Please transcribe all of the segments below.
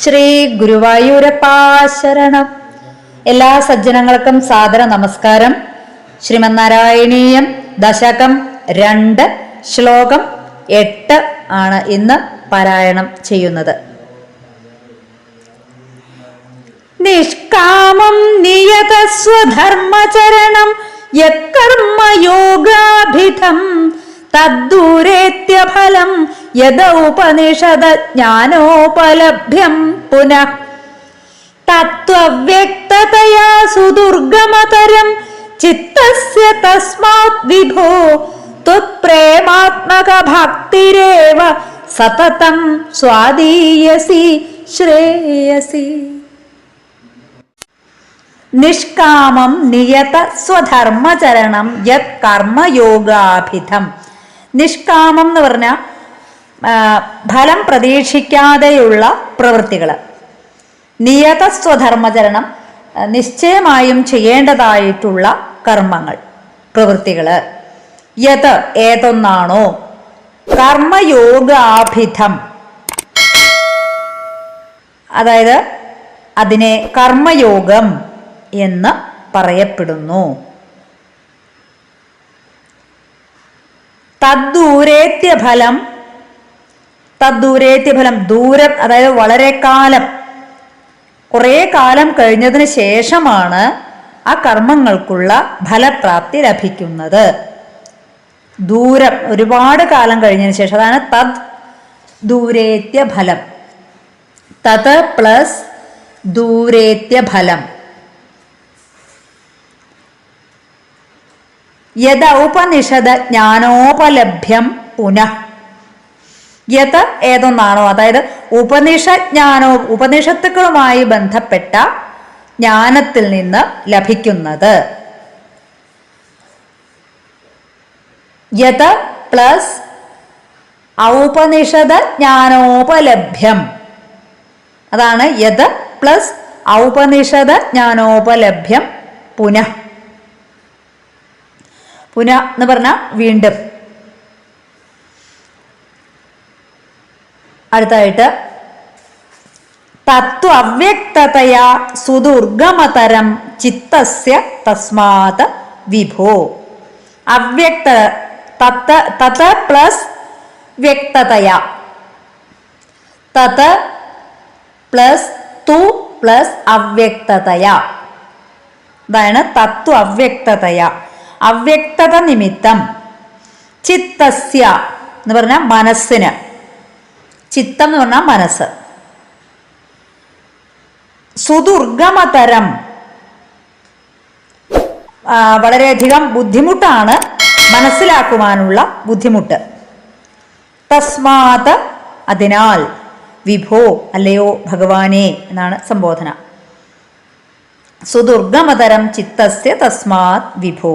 ശ്രീ ഗുരുവായൂരപ്പാശരണം എല്ലാ സജ്ജനങ്ങൾക്കും സാദര നമസ്കാരം. ശ്രീമന്നാരായണീയം ദശകം രണ്ട് ശ്ലോകം എട്ട് ആണ് ഇന്ന് പാരായണം ചെയ്യുന്നത്. നിഷ്കാമം നിയതസ്വധർമ്മചരണം യത്കർമ്മയോഗാഭിധം തദ്ദൂരേത്യഫലം യഥോപനിഷദ ജ്ഞാനോപലഭ്യം പുനഃ. തത്വവ്യക്തതയാ സുദുർഗമതരം ചിത്തസ്യ തസ്മാത് വിഭോ. ത്വത്പ്രേമാത്മക ഭക്തിരേവ സതതം സ്വാദീയസി ശ്രേയസി. നിഷ്കാമം നിയത സ്വധർമ്മചരണം യത് കർമ്മയോഗാഭിധം നിഷ്കാമം എന്ന് പറഞ്ഞാൽ ഫലം പ്രതീക്ഷിക്കാതെയുള്ള പ്രവൃത്തികൾ നിയത സ്വധർമ്മചരണം നിശ്ചയമായും ചെയ്യേണ്ടതായിട്ടുള്ള കർമ്മങ്ങൾ പ്രവൃത്തികൾ യത് ഏതൊന്നാണോ? കർമ്മയോഗാഭിധം. അതായത് അതിനെ കർമ്മയോഗം എന്ന് പറയപ്പെടുന്നു. തദ്ദൂരേത്യഫലം തദ്ദൂരേത്യഫലം ദൂരം അതായത് വളരെ കാലം. കുറേ കാലം കഴിഞ്ഞതിന് ശേഷമാണ് ആ കർമ്മങ്ങൾക്കുള്ള ഫലപ്രാപ്തി ലഭിക്കുന്നത്. ദൂരം ഒരുപാട് കാലം കഴിഞ്ഞതിന് ശേഷം അതാണ് തദ് ദൂരേത്യ ഫലം. തത് പ്ലസ് ദൂരേത്യ ഫലം. യഥ ഉപനിഷത് ജ്ഞാനോപലഭ്യം പുന. യത് ഏതൊന്നാണോ? അതായത് ഉപനിഷജ്ഞാനോ ഉപനിഷത്തുക്കളുമായി ബന്ധപ്പെട്ട ജ്ഞാനത്തിൽ നിന്ന് ലഭിക്കുന്നത്. യത് പ്ലസ് ഔപനിഷത് ജ്ഞാനോപലഭ്യം. അതാണ് യത് പ്ലസ് ഔപനിഷത് ജ്ഞാനോപലഭ്യം പുനഃ. പുനഃ എന്ന് പറഞ്ഞാൽ വീണ്ടും. അടുത്തായിട്ട് തത്വ അവ്യക്തതയാ സുദുർഗമതരം ചിത്തസ്യ തസ്മാത് വിഭോ. അവ്യക്ത തത്ത് തത് പ്ലസ് വ്യക്തതയാ. തത് പ്ലസ് തു പ്ലസ് അവ്യക്തതയാ. അതാണ് തത്വ അവ്യക്തതയ. അവ്യക്തത നിമിത്തം. ചിത്തസ്യ എന്ന് പറഞ്ഞാൽ മനസ്സിന്. ചിത്തം എന്ന് പറഞ്ഞാൽ മനസ്സ്. സുദുർഗമതരം. വളരെയധികം ബുദ്ധിമുട്ടാണ് മനസ്സിലാക്കുവാനുള്ള ബുദ്ധിമുട്ട്. തസ്മാത് അതിനാൽ വിഭോ അല്ലയോ ഭഗവാനെ എന്നാണ് സംബോധന. സുദുർഗമതരം ചിത്തസ്യ തസ്മാത് വിഭോ.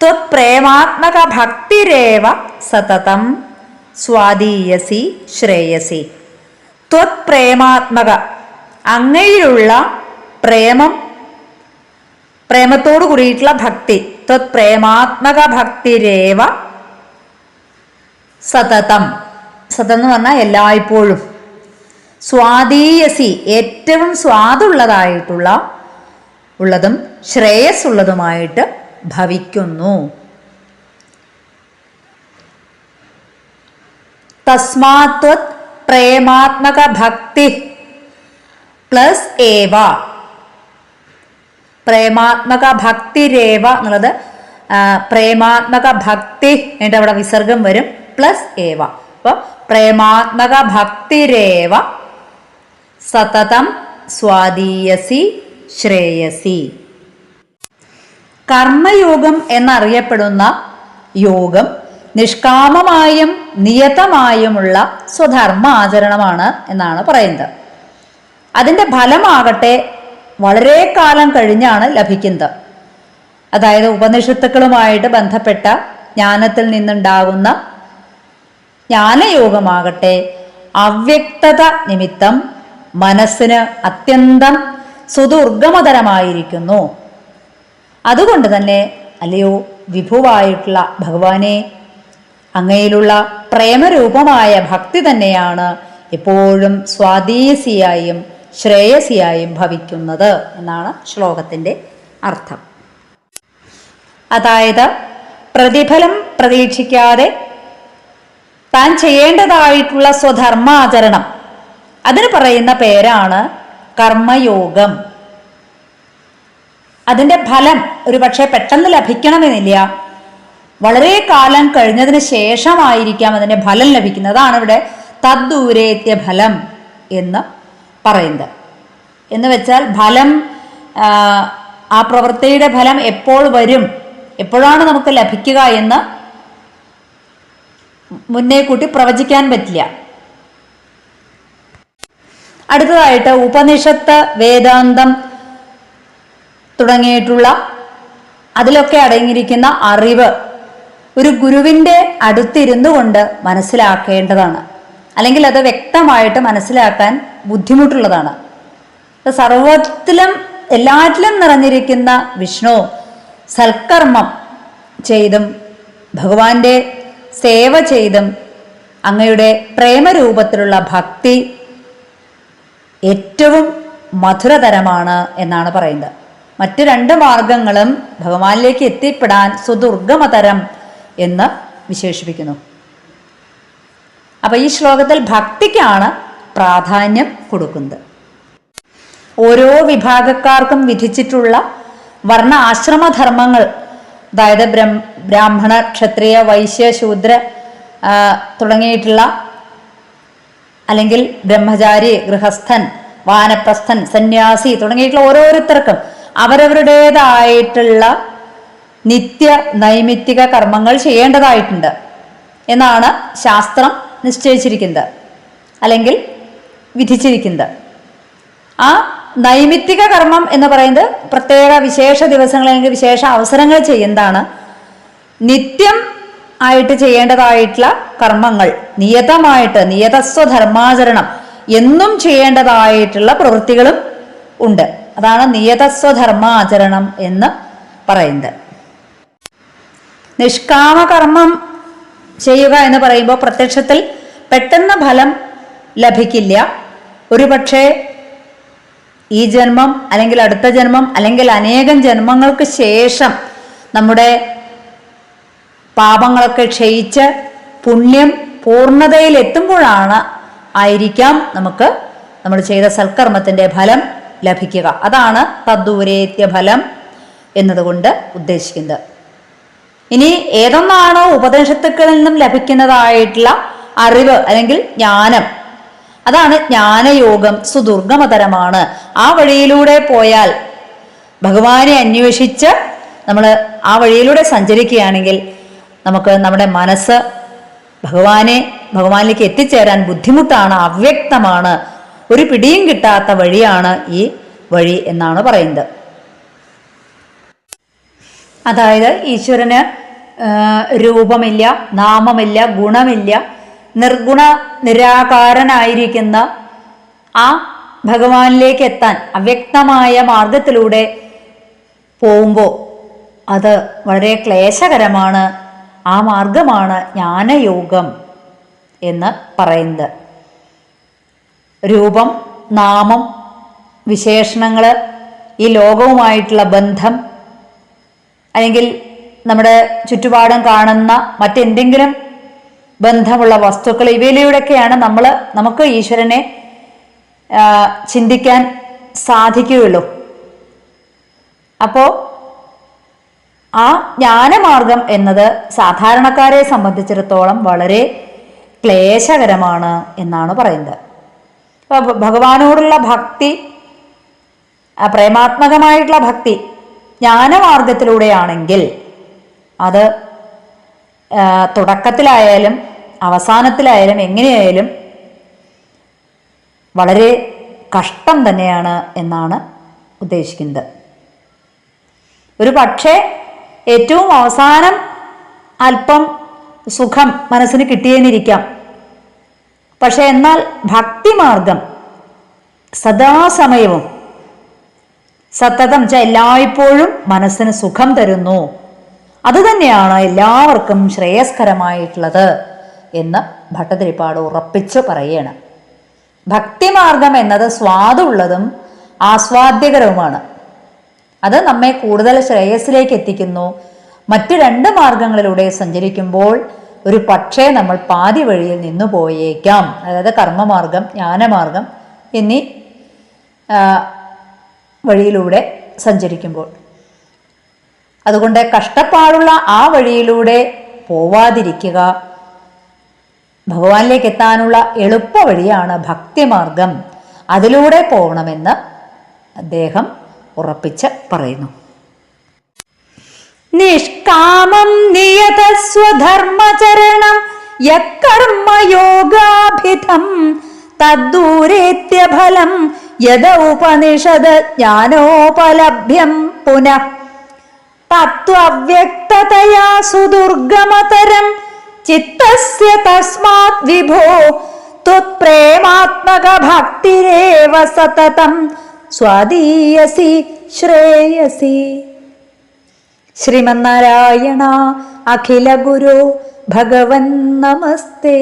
ത്വത്പ്രേമാത്മക ഭക്തിരേവ സതതം സ്വാധീയസി ശ്രേയസി. ത്വത്പ്രേമാത്മക അങ്ങയിലുള്ള പ്രേമം പ്രേമത്തോടു കൂടിയിട്ടുള്ള ഭക്തി ത്വത്പ്രേമാത്മക ഭക്തിരേവ സതതം സതം എന്ന് പറഞ്ഞാൽ എല്ലായ്പ്പോഴും. സ്വാധീയസി ഏറ്റവും സ്വാദുള്ളതായിട്ടുള്ള ഉള്ളതും ശ്രേയസ്സുള്ളതുമായിട്ട് ഭവിക്കുന്നു. തസ്മാത്വത് പ്രേമാത്മക ഭക്തി പ്ലസ് ഏവ. പ്രേമാത്മക ഭക്തിരേവ എന്നുള്ളത് പ്രേമാത്മക ഭക്തി എന്നിട്ട് അവിടെ വിസർഗം വരും. പ്ലസ് ഏവ. അപ്പൊ പ്രേമാത്മക ഭക്തിരേവ സതതം സ്വാദീയസി ശ്രേയസി. കർമ്മയോഗം എന്നറിയപ്പെടുന്ന യോഗം നിഷ്കാമമായും നിയതമായുമുള്ള സ്വധർമ്മ ആചരണമാണ് എന്നാണ് പറയുന്നത്. അതിന്റെ ഫലമാകട്ടെ വളരെ കാലം കഴിഞ്ഞാണ് ലഭിക്കുന്നത്. അതായത് ഉപനിഷത്തുക്കളുമായിട്ട് ബന്ധപ്പെട്ട ജ്ഞാനത്തിൽ നിന്നുണ്ടാകുന്ന ജ്ഞാനയോഗമാകട്ടെ അവ്യക്തത നിമിത്തം മനസ്സിന് അത്യന്തം സുദുർഗമതരമായിരിക്കുന്നു അതുകൊണ്ട് തന്നെ അല്ലയോ വിഭുവായിട്ടുള്ള ഭഗവാനെ അങ്ങയിലുള്ള പ്രേമരൂപമായ ഭക്തി തന്നെയാണ് എപ്പോഴും സ്വാധീസിയായും ശ്രേയസിയായും ഭവിക്കുന്നത് എന്നാണ് ശ്ലോകത്തിന്റെ അർത്ഥം. അതായത് പ്രതിഫലം പ്രതീക്ഷിക്കാതെ താൻ ചെയ്യേണ്ടതായിട്ടുള്ള സ്വധർമാചരണം. അതിന് പറയുന്ന പേരാണ് കർമ്മയോഗം. അതിന്റെ ഫലം ഒരു പക്ഷേ പെട്ടെന്ന് ലഭിക്കണമെന്നില്ല. വളരെ കാലം കഴിഞ്ഞതിന് ശേഷമായിരിക്കാം അതിന്റെ ഫലം ലഭിക്കുന്നത്. അതാണ് ഇവിടെ തദ്ദൂരേത്യ ഫലം എന്ന് പറയുന്നത്. എന്ന് വെച്ചാൽ ഫലം ആ പ്രവൃത്തിയുടെ ഫലം എപ്പോൾ വരും എപ്പോഴാണ് നമുക്ക് ലഭിക്കുക എന്ന് മുന്നേ കൂട്ടി പ്രവചിക്കാൻ പറ്റില്ല. അടുത്തതായിട്ട് ഉപനിഷത്ത് വേദാന്തം തുടങ്ങിയിട്ടുള്ള അതിലൊക്കെ അടങ്ങിയിരിക്കുന്ന അറിവ് ഒരു ഗുരുവിന്റെ അടുത്തിരുന്നു കൊണ്ട് മനസ്സിലാക്കേണ്ടതാണ്. അല്ലെങ്കിൽ അത് വ്യക്തമായിട്ട് മനസ്സിലാക്കാൻ ബുദ്ധിമുട്ടുള്ളതാണ്. സർവത്തിലും എല്ലാറ്റിലും നിറഞ്ഞിരിക്കുന്ന വിഷ്ണു സൽക്കർമ്മം ചെയ്തും ഭഗവാന്റെ സേവ ചെയ്തും അങ്ങയുടെ പ്രേമരൂപത്തിലുള്ള ഭക്തി ഏറ്റവും മധുരതരമാണ് എന്നാണ് പറയുന്നത്. മറ്റു രണ്ട് മാർഗങ്ങളും ഭഗവാനിലേക്ക് എത്തിപ്പെടാൻ സുദുർഗമതരം എന്ന് വിശേഷിപ്പിക്കുന്നു. അപ്പൊ ഈ ശ്ലോകത്തിൽ ഭക്തിക്കാണ് പ്രാധാന്യം കൊടുക്കുന്നത്. ഓരോ വിഭാഗക്കാർക്കും വിധിച്ചിട്ടുള്ള വർണ ആശ്രമധർമ്മങ്ങൾ അതായത് ബ്രഹ്മ ബ്രാഹ്മണ ക്ഷത്രിയ വൈശ്യ ശൂദ്ര തുടങ്ങിയിട്ടുള്ള അല്ലെങ്കിൽ ബ്രഹ്മചാരി ഗൃഹസ്ഥൻ വാനപ്രസ്ഥൻ സന്യാസി തുടങ്ങിയിട്ടുള്ള ഓരോരുത്തർക്കും അവരവരുടേതായിട്ടുള്ള നിത്യ നൈമിത്തിക കർമ്മങ്ങൾ ചെയ്യേണ്ടതായിട്ടുണ്ട് എന്നാണ് ശാസ്ത്രം നിശ്ചയിച്ചിരിക്കുന്നത് അല്ലെങ്കിൽ വിധിച്ചിരിക്കുന്നത്. ആ നൈമിത്തിക കർമ്മം എന്ന് പറയുന്നത് പ്രത്യേക വിശേഷ ദിവസങ്ങൾ അല്ലെങ്കിൽ വിശേഷ അവസരങ്ങൾ ചെയ്യുന്നതാണ് നിത്യം ആയിട്ട് ചെയ്യേണ്ടതായിട്ടുള്ള കർമ്മങ്ങൾ നിയതമായിട്ട് നിയതസ്വധർമാചരണം എന്നും ചെയ്യേണ്ടതായിട്ടുള്ള പ്രവൃത്തികളും ഉണ്ട്. അതാണ് നിയതസ്വധർമാചരണം എന്ന് പറയുന്നത്. നിഷ്കാമകർമ്മം ചെയ്യുക എന്ന് പറയുമ്പോൾ പ്രത്യക്ഷത്തിൽ പെട്ടെന്ന് ഫലം ലഭിക്കില്ല. ഒരുപക്ഷെ ഈ ജന്മം അല്ലെങ്കിൽ അടുത്ത ജന്മം അല്ലെങ്കിൽ അനേകം ജന്മങ്ങൾക്ക് ശേഷം നമ്മുടെ പാപങ്ങളൊക്കെ ക്ഷയിച്ച് പുണ്യം പൂർണതയിൽ എത്തുമ്പോഴാണ് ആയിരിക്കാം നമുക്ക് നമ്മൾ ചെയ്ത സൽക്കർമ്മത്തിന്റെ ഫലം ലഭിക്കുക. അതാണ് തദ്ദൂരേത്യ ഫലം എന്നതുകൊണ്ട് ഉദ്ദേശിക്കുന്നത്. ഇനി ഏതൊന്നാണോ ഉപദേശത്തുക്കളിൽ നിന്നും ലഭിക്കുന്നതായിട്ടുള്ള അറിവ് അല്ലെങ്കിൽ ജ്ഞാനം അതാണ് ജ്ഞാനയോഗം സുദുർഗമതരമാണ്. ആ വഴിയിലൂടെ പോയാൽ ഭഗവാനെ അന്വേഷിച്ച് നമ്മൾ ആ വഴിയിലൂടെ സഞ്ചരിക്കുകയാണെങ്കിൽ നമുക്ക് നമ്മുടെ മനസ്സ് ഭഗവാനെ ഭഗവാനിലേക്ക് എത്തിച്ചേരാൻ ബുദ്ധിമുട്ടാണ് അവ്യക്തമാണ്. ഒരു പിടിയും കിട്ടാത്ത വഴിയാണ് ഈ വഴി എന്നാണ് പറയുന്നത്. അതായത് ഈശ്വരന് രൂപമില്ല നാമമില്ല ഗുണമില്ല നിർഗുണ നിരാകാരനായിരിക്കുന്ന ആ ഭഗവാനിലേക്ക് എത്താൻ അവ്യക്തമായ മാർഗത്തിലൂടെ പോകുമ്പോൾ അത് വളരെ ക്ലേശകരമാണ്. ആ മാർഗമാണ് ജ്ഞാനയോഗം എന്ന് പറയുന്നത്. രൂപം നാമം വിശേഷണങ്ങൾ ഈ ലോകവുമായിട്ടുള്ള ബന്ധം അല്ലെങ്കിൽ നമ്മുടെ ചുറ്റുപാടും കാണുന്ന മറ്റെന്തെങ്കിലും ബന്ധമുള്ള വസ്തുക്കൾ ഇവയിലൂടെയൊക്കെയാണ് നമ്മൾ നമുക്ക് ഈശ്വരനെ ചിന്തിക്കാൻ സാധിക്കുകയുള്ളൂ. അപ്പോൾ ആ ജ്ഞാനമാർഗം എന്നത് സാധാരണക്കാരെ സംബന്ധിച്ചിടത്തോളം വളരെ ക്ലേശകരമാണ് എന്നാണ് പറയുന്നത്. ഭഗവാനോടുള്ള ഭക്തി പ്രേമാത്മകമായിട്ടുള്ള ഭക്തി ജ്ഞാനമാർഗത്തിലൂടെയാണെങ്കിൽ അത് തുടക്കത്തിലായാലും അവസാനത്തിലായാലും എങ്ങനെയായാലും വളരെ കഷ്ടം തന്നെയാണ് എന്നാണ് ഉദ്ദേശിക്കുന്നത്. ഒരു പക്ഷേ ഏറ്റവും അവസാനം അല്പം സുഖം മനസ്സിന് കിട്ടിയെന്നിരിക്കാം പക്ഷെ എന്നാൽ ഭക്തിമാർഗം സദാസമയവും സത്തതം ച എല്ലായ്പ്പോഴും മനസ്സിന് സുഖം തരുന്നു. അതുതന്നെയാണ് എല്ലാവർക്കും ശ്രേയസ്കരമായിട്ടുള്ളത് എന്ന് ഭട്ടതിരിപ്പാട് ഉറപ്പിച്ചു പറയണം ഭക്തിമാർഗം എന്നത് സ്വാദുള്ളതും ആസ്വാദ്യകരവുമാണ്. അത് നമ്മെ കൂടുതൽ ശ്രേയസ്സിലേക്ക് എത്തിക്കുന്നു. മറ്റു രണ്ട് മാർഗങ്ങളിലൂടെ സഞ്ചരിക്കുമ്പോൾ ഒരു പക്ഷേ നമ്മൾ പാതി വഴിയിൽ നിന്നു പോയേക്കാം. അതായത് കർമ്മമാർഗം ജ്ഞാനമാർഗം എന്നീ വഴിയിലൂടെ സഞ്ചരിക്കുമ്പോൾ. അതുകൊണ്ട് കഷ്ടപ്പാടുള്ള ആ വഴിയിലൂടെ പോവാതിരിക്കുക ഭഗവാനിലേക്ക് എത്താനുള്ള എളുപ്പ വഴിയാണ് ഭക്തിമാർഗം. അതിലൂടെ പോകണമെന്ന് അദ്ദേഹം ഉറപ്പിച്ച് പറയുന്നു. നിഷ്കാമം നിയത സ്വധർമ്മചരണം യക്കർമ്മയോഗാഭിധം തദ്ദൂരേത്യ ഫലം യദ ഉപനിഷത് ജ്ഞാനോപലഭ്യം പുനഃ തത്വവ്യക്തതയാ സുദുർഗമതരം ചിത്തസ്യ തസ്മാത് വിഭോ ത്വത്പ്രേമാത്മക ഭക്തിരേവ സതതം സ്വാദീയസി ശ്രേയസി. ശ്രീമന്നാരായണ അഖില ഗുരു ഭഗവൻ നമസ്തേ.